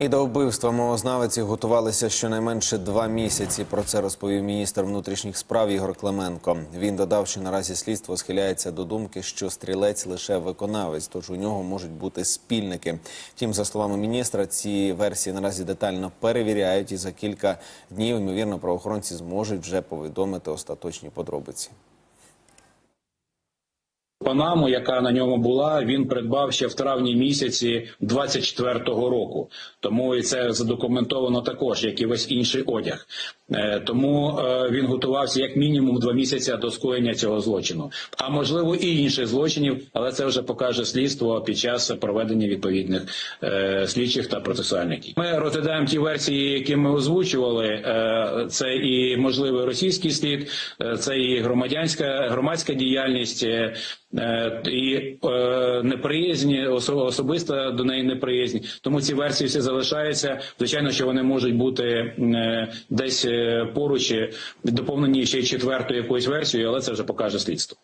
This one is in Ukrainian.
І до вбивства мовознавиці готувалися щонайменше два місяці. Про це розповів міністр внутрішніх справ Ігор Клименко. Він додав, що наразі слідство схиляється до думки, що стрілець лише виконавець, тож у нього можуть бути спільники. Втім, за словами міністра, ці версії наразі детально перевіряють, і за кілька днів ймовірно правоохоронці зможуть вже повідомити остаточні подробиці. Панаму, яка на ньому була, він придбав ще в травні місяці 24-го року. Тому і це задокументовано також, як і весь інший одяг. Е, Тому е, він готувався як мінімум два місяці до скоєння цього злочину. А можливо і інших злочинів, але це вже покаже слідство під час проведення відповідних е, слідчих та процесуальних дій. Ми розглядаємо ті версії, які ми озвучували. Це і можливий російський слід, це і громадянська громадська діяльність. Е, Е, і неприязні особисто до неї неприязні. Тому ці версії всі залишаються. Звичайно, що вони можуть бути е, десь е, поруч, е, доповнені ще четвертою якоюсь версією, але це вже покаже слідство.